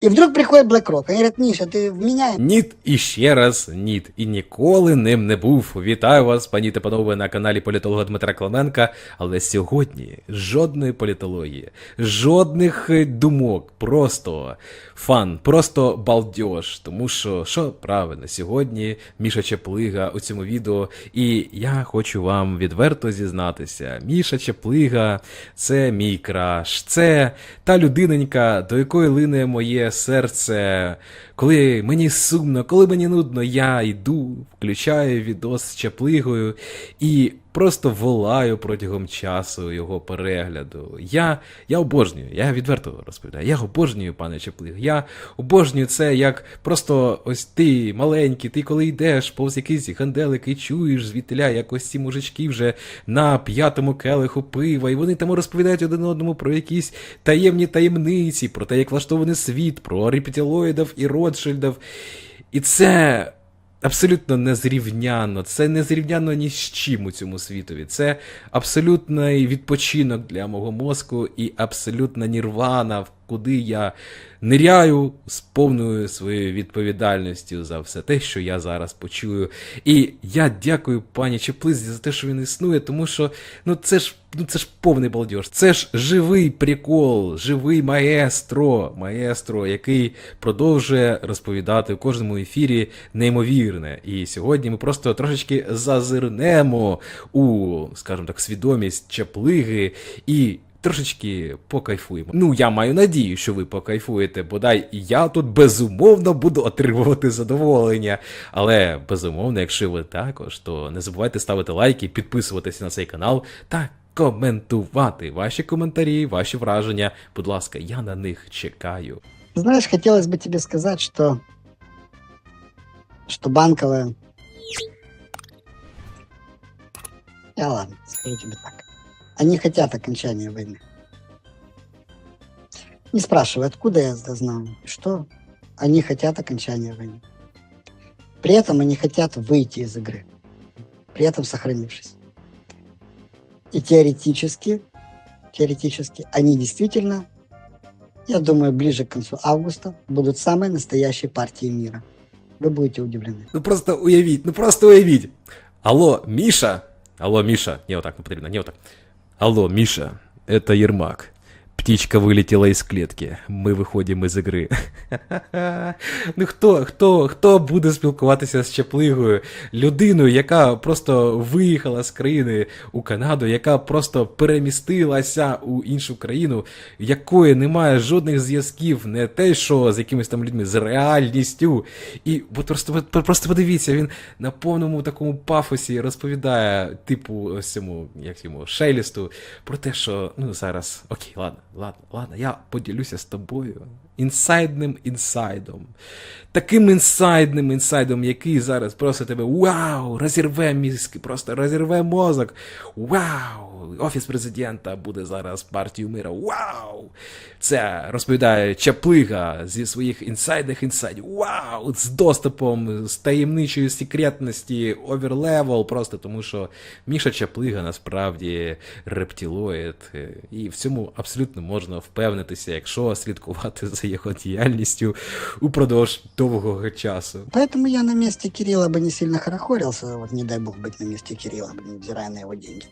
И вдруг приходит BlackRock. Они говорят, Миша, ты вменяем? Ніт і ще раз ніт. І ніколи ним не був. Вітаю вас, пані та панове, на каналі політолога Дмитра Клименка. Але сьогодні жодної політології, жодних е, думок, просто фан, просто балдеж. Тому що, що правильно, сьогодні Міша Чеплига у цьому відео. І я хочу вам відверто зізнатися: Міша Чеплига це мій краш, це та людиненька, до якої лине моє серце. Коли мені сумно, коли мені нудно, я йду, включаю відос з Чаплигою і просто волаю протягом часу його перегляду. Я, я обожнюю, я відверто розповідаю, я обожнюю, пане Чаплиг. Я обожнюю це, як просто ось ти маленький, ти коли йдеш повз якийсь ганделик і чуєш звідтиля, як ось ці мужички вже на п'ятому келиху пива, і вони там розповідають один одному про якісь таємні таємниці, про те, як влаштований світ, про рептилоїдів і Ротшильдів. І це абсолютно незрівняно. Це незрівняно ні з чим у цьому світові. Це абсолютний відпочинок для мого мозку і абсолютна нірвана, куди я ниряю з повною своєю відповідальністю за все те, що я зараз почую. І я дякую пані Чеплизі за те, що він існує, тому що ну це ж ну це ж повний балдеж. Це ж живий прикол, живий маестро, маестро, який продовжує розповідати в кожному ефірі неймовірне. І сьогодні ми просто трошечки зазирнемо у, скажімо так, свідомість Чеплиги і. Трошечки покайфуємо. Ну, я маю надію, що ви покайфуєте, бодай і я тут безумовно буду отримувати задоволення. Але безумовно, якщо ви також, то не забувайте ставити лайки, підписуватися на цей канал та коментувати ваші коментарі, ваші враження. Будь ласка, я на них чекаю. Знаешь, хотелось бы тебе сказать, что, что банковая... Я ладно, скажу тебе так. Они хотят окончания войны. Не спрашивай, откуда я это знаю. Что? Они хотят окончания войны. При этом они хотят выйти из игры. При этом сохранившись. И теоретически, теоретически, они действительно, я думаю, ближе к концу августа будут самой настоящей партией мира. Вы будете удивлены. Ну просто уявіть, ну просто уявіть. Алло, Міша? Алло, Міша. Ні, отак не потрібно, ні, отак. Алло, Миша, это Єрмак. Птичка вилетіла із клітки. Ми виходимо із ігри. ну хто, хто, хто буде спілкуватися з Чаплигою? Людиною, яка просто виїхала з країни у Канаду, яка просто перемістилася у іншу країну, якої немає жодних зв'язків, не те, що з якимись там людьми, з реальністю. І от просто, просто подивіться, він на повному такому пафосі розповідає, типу, ось цьому, як йому, Шелісту, про те, що ну зараз, окей, ладно, ладно, ладно, я поділюся з тобою інсайдним інсайдом. Таким інсайдним інсайдом, який зараз просто тебе вау, розірве мізки, просто розірве мозок. Вау! Офіс президента буде зараз партією мира. Вау! Це розповідає Чаплига зі своїх інсайдних інсайдів. Вау! З доступом, з таємничої секретності, оверлевел, просто тому що Міша Чаплига насправді рептилоїд. І в цьому абсолютно можна впевнитися, якщо слідкувати за його діяльністю упродовж довгого часу. Поэтому я на месте Кирилла бы не сильно хорохорился, вот не дай бог быть на месте Кирилла, блин, невзирая на его деньги.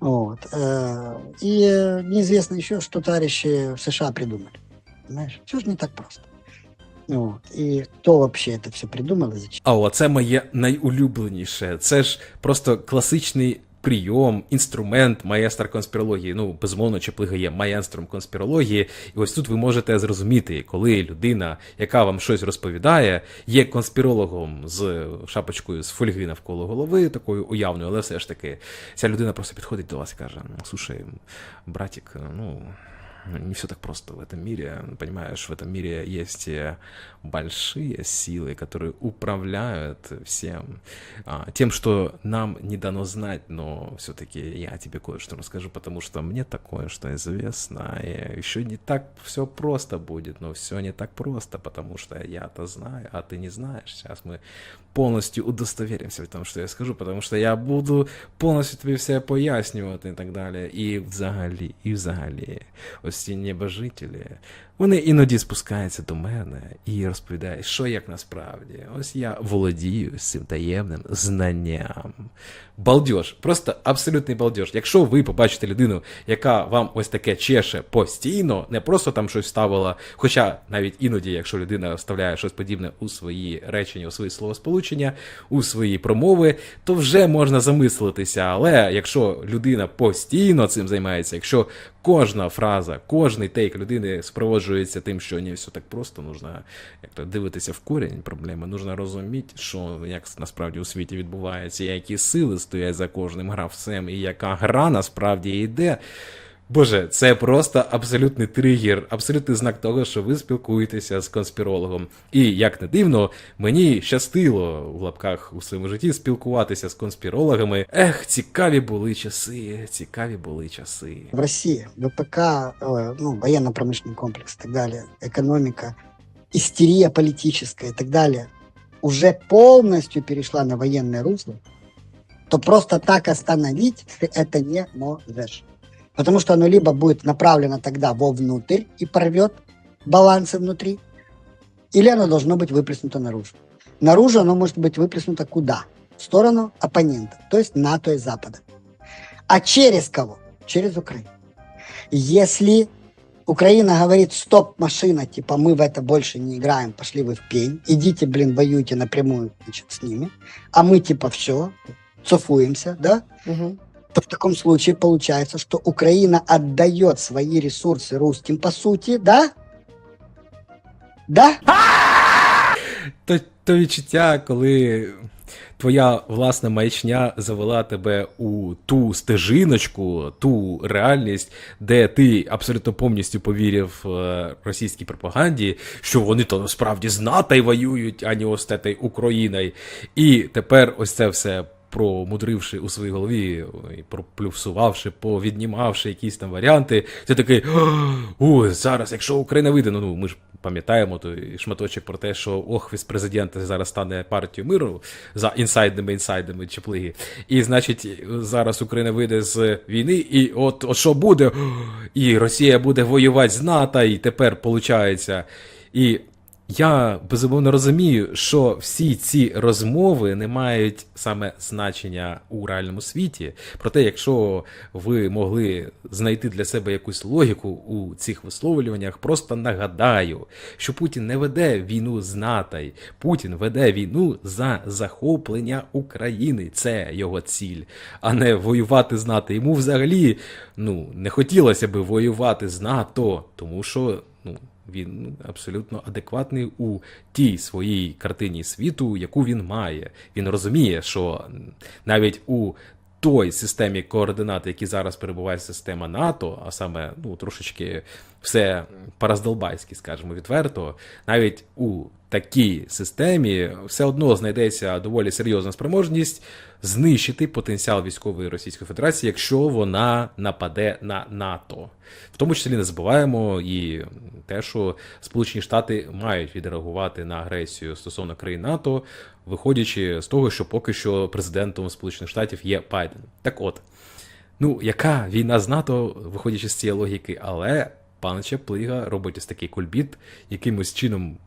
Вот. э, И э, неизвестно еще, что товарищи в США придумали. Понимаешь? Все же не так просто. Вот. И кто вообще это все придумал и зачем? А оце моє найулюбленіше. Це ж просто класичний прийом, інструмент маєстр конспірології. Ну, безумовно, Чеплига є маєстром конспірології. І ось тут ви можете зрозуміти, коли людина, яка вам щось розповідає, є конспірологом з шапочкою з фольги навколо голови, такою уявною, але все ж таки, ця людина просто підходить до вас і каже: ну, слушай, братік, ну. Не все так просто в этом мире. Понимаешь, в этом мире есть э, большие силы, которые управляют всем. А, Тем, что нам не дано знать, но все-таки я тебе кое-что расскажу, потому что мне такое, что известно. И еще не так все просто будет, но все не так просто, потому что я-то знаю, а ты не знаешь. Сейчас мы полностью удостоверимся в том, что я скажу, потому що я буду повністю тобі все пояснювати і так далі. І взагалі, і взагалі, Небожителі, Вони іноді спускаються до мене і розповідають, що як насправді. Ось я володію цим таємним знанням. Балдеж, просто абсолютний балдеж. Якщо ви побачите людину, яка вам ось таке чеше постійно, не просто там щось ставила, хоча навіть іноді, якщо людина вставляє щось подібне у свої речення, у свої словосполучення, у свої промови, то вже можна замислитися. Але якщо людина постійно цим займається, якщо кожна фраза, кожний тейк людини спроводжується тим, що не все так просто, нужно як то дивитися в корінь проблеми, нужно розуміти, що як насправді у світі відбувається, які сили стоять за кожним гравцем, і яка гра насправді йде. Боже, це просто абсолютний тригер, абсолютний знак того, що ви спілкуєтеся з конспірологом. І як не дивно, мені щастило в лапках у своєму житті спілкуватися з конспірологами. Ех, цікаві були часи, цікаві були часи. В России ВПК, э, ну, военно-промышленный комплекс и так далее, экономика, истерия политическая и так далее, уже полностью перешла на военное русло, то просто так остановить ты это не можешь. Потому что оно либо будет направлено тогда вовнутрь и порвет балансы внутри, или оно должно быть выплеснуто наружу. Наружу оно может быть выплеснуто куда? В сторону оппонента, то есть НАТО и Запада. А через кого? Через Украину. Если Украина говорит, стоп, машина, типа, мы в это больше не играем, пошли вы в пень, идите, блин, воюйте напрямую, значит, с ними, а мы, типа, все, цуфуемся, да, то в таком случае получается, что Украина отдает свои ресурсы русским, по сути, да? Да? То, то відчуття, коли твоя власна маячня завела тебе у ту стежиночку, ту реальність, де ти абсолютно повністю повірив е, російській пропаганді, що вони то насправді з НАТО воюють, а не ось тетей Україною. І тепер ось це все. Промудривши у своїй голові, і проплюсувавши, повіднімавши якісь там варіанти, ти такий о, зараз, якщо Україна вийде, ну, ну ми ж пам'ятаємо той шматочок про те, що офіс президента зараз стане партією миру за інсайдними інсайдами чеплиги. І значить, зараз Україна вийде з війни, і от, от що буде? І Росія буде воювати з НАТО, і тепер виходить. І я безумовно розумію, що всі ці розмови не мають саме значення у реальному світі. Проте, якщо ви могли знайти для себе якусь логіку у цих висловлюваннях, просто нагадаю, що Путін не веде війну з НАТО, Путін веде війну за захоплення України. Це його ціль, а не воювати з НАТО. Йому взагалі ну не хотілося би воювати з НАТО, тому що ну. Він ну, абсолютно адекватний у тій своїй картині світу, яку він має. Він розуміє, що навіть у той системі координат, які зараз перебуває система НАТО, а саме ну, трошечки все параздолбайське, скажімо відверто, навіть у такій системі все одно знайдеться доволі серйозна спроможність знищити потенціал військової Російської Федерації, якщо вона нападе на НАТО. В тому числі не забуваємо і те, що Сполучені Штати мають відреагувати на агресію стосовно країн НАТО, виходячи з того, що поки що президентом Сполучених Штатів є Байден. Так от, ну яка війна з НАТО, виходячи з цієї логіки, але пан Чаплига робить ось такий кульбіт, якимось чином.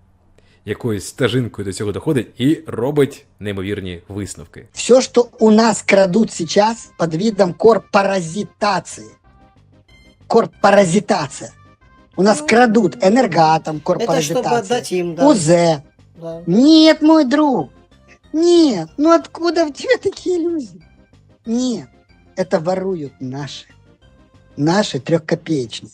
Якоюсь стежинкою до цього доходить і робить неймовірні висновки. Все, что у нас крадут сейчас под видом корпаразитации. Корпаразитация. У нас Ну, крадут энергатом Это чтобы корпаразитация. отдать им, да. УЗ. да. Нет, мой друг. Нет. Ну откуда в тебе такие иллюзии? Нет. Это воруют наши. Наши трехкопеечные.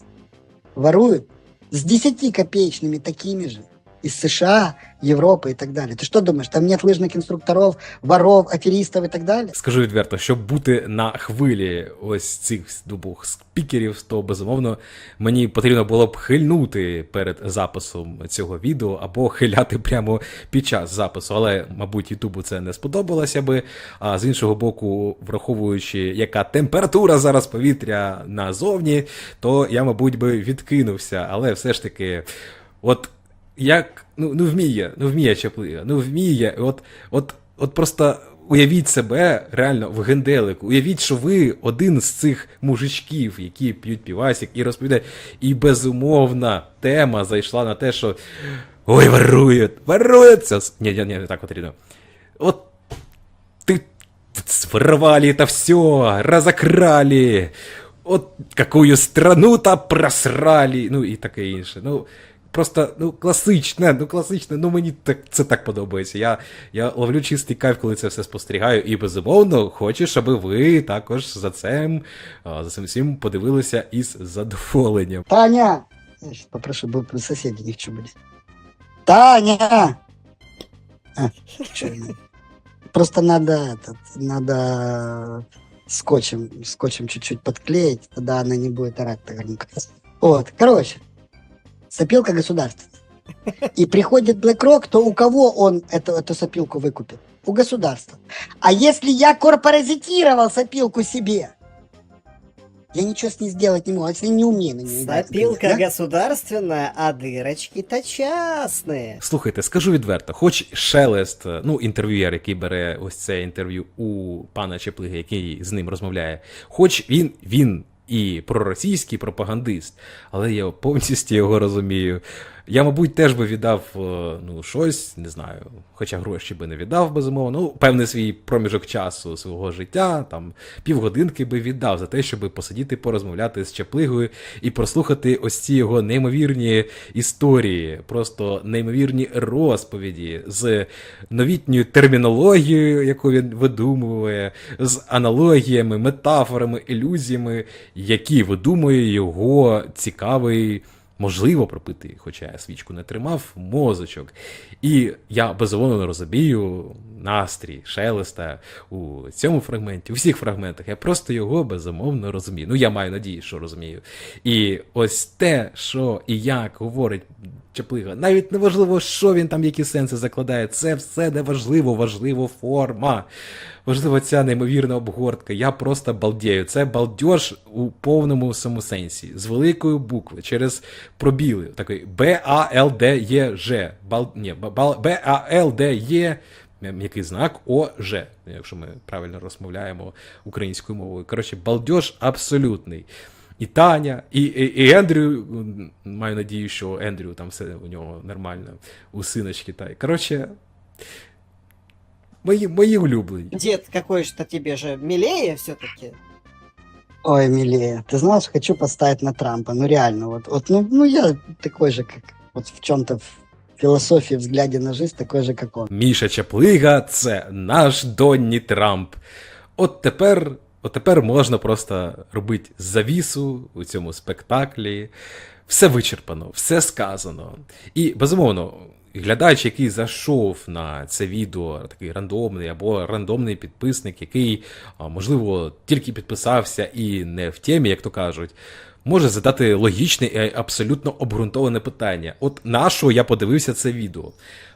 Воруют с десятикопеечными такими же. Из США, Европы и так далее. Ты что думаешь, там нет лыжных инструкторов, воров, аферистов и так далее? Скажу відверто, щоб бути на хвилі ось цих двох спікерів, то безумовно мені потрібно було б хильнути перед записом цього відео або хиляти прямо під час запису. Але, мабуть, Ютубу це не сподобалося би. А з іншого боку, враховуючи, яка температура зараз повітря назовні, то я, мабуть, би відкинувся. Але все ж таки, от як ну, ну вміє, ну вміє Чаплига, ну вміє. От, от, от просто уявіть себе реально в генделику. Уявіть, що ви один з цих мужичків, які п'ють півасік і розповідають. І безумовна тема зайшла на те, що ой, ворують, ворують. Ні, ні, ні, не так потрібно. От ты своровали это все, разокрали, от какую страну-то просрали, ну і таке інше. Ну, просто ну, класичне, ну класичне, ну мені так, це так подобається. Я, я ловлю чистий кайф, коли це все спостерігаю, і безумовно хочу, щоб ви також за цим, а, за цим всім подивилися із задоволенням. Таня! Я сейчас попрошу, бы соседи не чубились. Таня! А, чё она? Просто надо этот, надо скотчем, скотчем чуть-чуть подклеить, тогда она не будет орать так громко. Вот, короче, сопилка государственная. И приходит BlackRock, то у кого он эту, эту сопилку выкупит? У государства. А если я корпоразитировал сопилку себе? Я ничего с ней сделать не могу, а если не умею на ней играть, Сопилка да? государственная, а дырочки-то частные. Слухайте, скажу відверто, хоч шелест, е, ну, інтерв'юєр, який бере ось це інтерв'ю у пана Чеплиги, який з ним розмовляє, хоч він, він і проросійський пропагандист, але я повністю його розумію. Я, мабуть, теж би віддав е, ну, щось, не знаю, хоча гроші би не віддав, безумовно. Ну, певний свій проміжок часу свого життя, там півгодинки би віддав за те, щоб посидіти, порозмовляти з Чаплигою і прослухати ось ці його неймовірні історії, просто неймовірні розповіді з новітньою термінологією, яку він видумує, з аналогіями, метафорами, ілюзіями, які видумує його цікавий. Можливо, пропитий, хоча я свічку не тримав, мозочок. І я безумовно розумію настрій шелеста у цьому фрагменті, у всіх фрагментах. Я просто його безумовно розумію. Ну, я маю надію, що розумію. І ось те, що і як говорить Чаплига, навіть не важливо, що він там, які сенси закладає, це все не важливо, важливо форма. Важливо ця неймовірна обгортка. Я просто балдею. Це балдеж у повному самому сенсі. З великої букви, через пробіли. Такий Б-А-Л-Д-Є-Ж. Бал... Ні, бал... Б-А-Л-Д-Є. М'який знак ОЖ, якщо ми правильно розмовляємо українською мовою. Коротше, балдеж абсолютний. І Таня, і, і, і Ендрю, маю надію, що Ендрю там все у нього нормально, у синочки. Та. Коротше, мої, мої улюблені. Дед какой что тебе же милее все-таки. Ой, милее. Ты знаешь, хочу поставить на Трампа. Ну реально, вот, вот ну, ну я такой же, как вот в чем-то в философии, взгляде на жизнь, такой же, как он. Міша Чаплига це наш Донні Трамп. От тепер, от тепер можна просто робити завісу у цьому спектаклі. Все вичерпано, все сказано. І безумовно, глядач, який зайшов на це відео, такий рандомний або рандомний підписник, який, можливо, тільки підписався і не в темі, як то кажуть. Може задати логічне і абсолютно обґрунтоване питання. От на що я подивився це відео?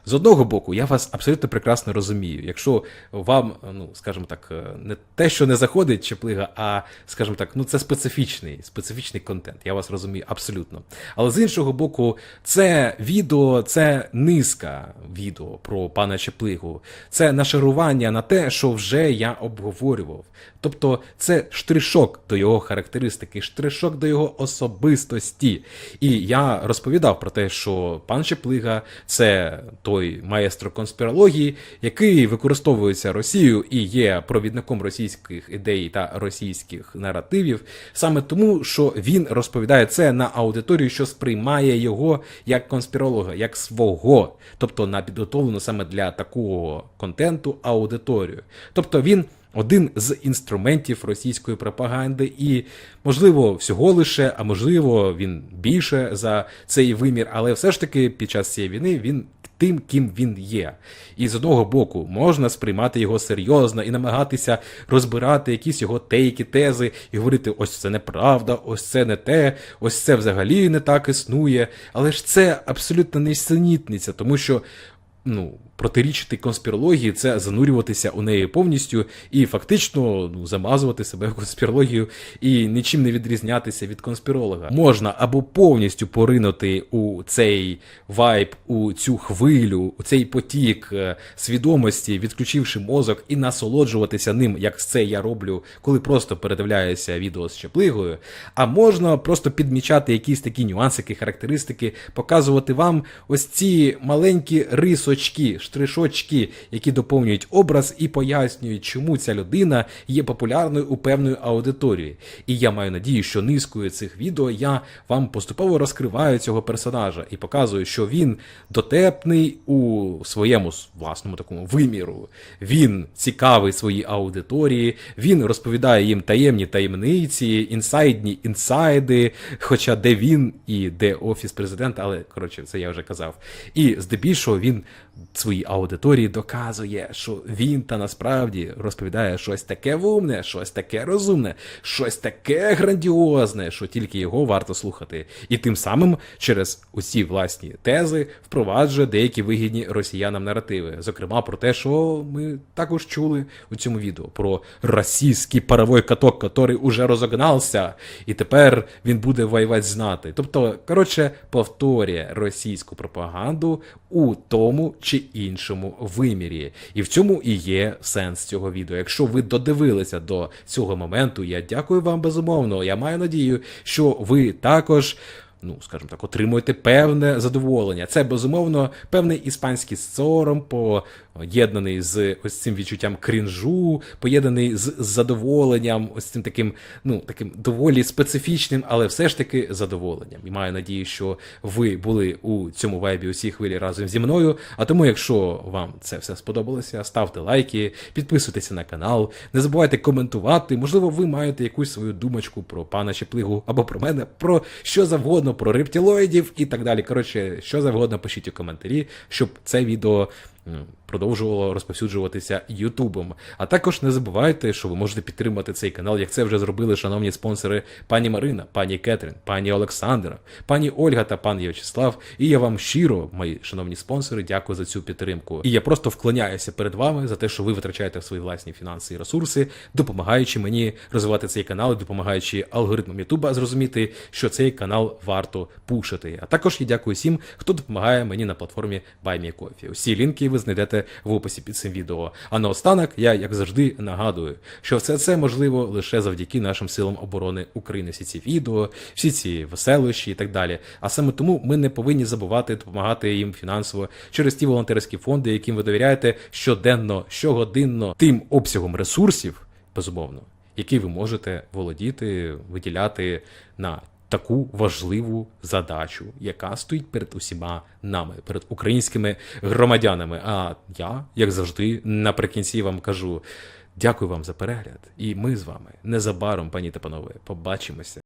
З одного боку, я вас абсолютно прекрасно розумію. Якщо вам, ну скажімо так, не те, що не заходить Чеплига, а скажімо так, ну це специфічний, специфічний контент. Я вас розумію абсолютно. Але з іншого боку, це відео, це низка відео про пана Чеплигу. Це нашарування на те, що вже я обговорював. Тобто, це штришок до його характеристики, штришок до його особистості. І я розповідав про те, що пан Чеплига це той маестро конспірології, який використовується Росією і є провідником російських ідей та російських наративів, саме тому, що він розповідає це на аудиторію, що сприймає його як конспіролога, як свого, тобто на підготовлену саме для такого контенту аудиторію. Тобто він один з інструментів російської пропаганди, і, можливо, всього лише, а можливо, він більше за цей вимір, але все ж таки під час цієї війни він тим, ким він є. І з одного боку можна сприймати його серйозно і намагатися розбирати якісь його тейки, тези, і говорити: ось це неправда, ось це не те, ось це взагалі не так існує. Але ж це абсолютно несенітниця, тому що ну, протирічити конспірології, це занурюватися у неї повністю і фактично ну, замазувати себе конспірологію і нічим не відрізнятися від конспіролога. Можна або повністю поринути у цей вайб, у цю хвилю, у цей потік е, свідомості, відключивши мозок і насолоджуватися ним, як це я роблю, коли просто передивляюся відео з Чеплигою. А можна просто підмічати якісь такі нюансики, характеристики, показувати вам ось ці маленькі рисочки, штришочки, які доповнюють образ і пояснюють, чому ця людина є популярною у певної аудиторії. І я маю надію, що низкою цих відео я вам поступово розкриваю цього персонажа і показую, що він дотепний у своєму власному такому виміру. Він цікавий своїй аудиторії, він розповідає їм таємні таємниці, інсайдні інсайди, хоча де він і де офіс президента, але коротше, це я вже казав. І здебільшого він своїй аудиторії доказує, що він та насправді розповідає щось таке вумне, щось таке розумне, щось таке грандіозне, що тільки його варто слухати. І тим самим через усі власні тези впроваджує деякі вигідні росіянам наративи. Зокрема, про те, що ми також чули у цьому відео про російський паровой каток, який уже розогнався, і тепер він буде воювати з НАТО. Тобто, коротше, повторює російську пропаганду у тому чи іншому вимірі. І в цьому і є сенс цього відео. Якщо ви додивилися до цього моменту, я дякую вам безумовно. Я маю надію, що ви також. Ну, скажімо так, отримуєте певне задоволення. Це безумовно певний іспанський сором, поєднаний з ось цим відчуттям крінжу, поєднаний з задоволенням, ось цим таким, ну таким доволі специфічним, але все ж таки задоволенням. І маю надію, що ви були у цьому вайбі усі хвилі разом зі мною. А тому, якщо вам це все сподобалося, ставте лайки, підписуйтеся на канал, не забувайте коментувати. Можливо, ви маєте якусь свою думочку про пана Чеплигу або про мене, про що завгодно, про рептилоїдів і так далі. Коротше, що завгодно пишіть у коментарі, щоб це відео продовжувало розповсюджуватися Ютубом. А також не забувайте, що ви можете підтримати цей канал, як це вже зробили шановні спонсори пані Марина, пані Кетрін, пані Олександра, пані Ольга та пан В'ячеслав. І я вам щиро, мої шановні спонсори, дякую за цю підтримку. І я просто вклоняюся перед вами за те, що ви витрачаєте свої власні фінанси і ресурси, допомагаючи мені розвивати цей канал, допомагаючи алгоритмам Ютуба зрозуміти, що цей канал варто пушити. А також я дякую всім, хто допомагає мені на платформі BuyMeCoffee. Усі лінки ви знайдете в описі під цим відео. А наостанок я, як завжди, нагадую, що все це можливо лише завдяки нашим силам оборони України. Всі ці відео, всі ці веселощі і так далі. А саме тому ми не повинні забувати допомагати їм фінансово через ті волонтерські фонди, яким ви довіряєте щоденно, щогодинно тим обсягом ресурсів, безумовно, які ви можете володіти, виділяти на таку важливу задачу, яка стоїть перед усіма нами, перед українськими громадянами. А я, як завжди, наприкінці вам кажу. Дякую вам за перегляд, і ми з вами незабаром, пані та панове, побачимося.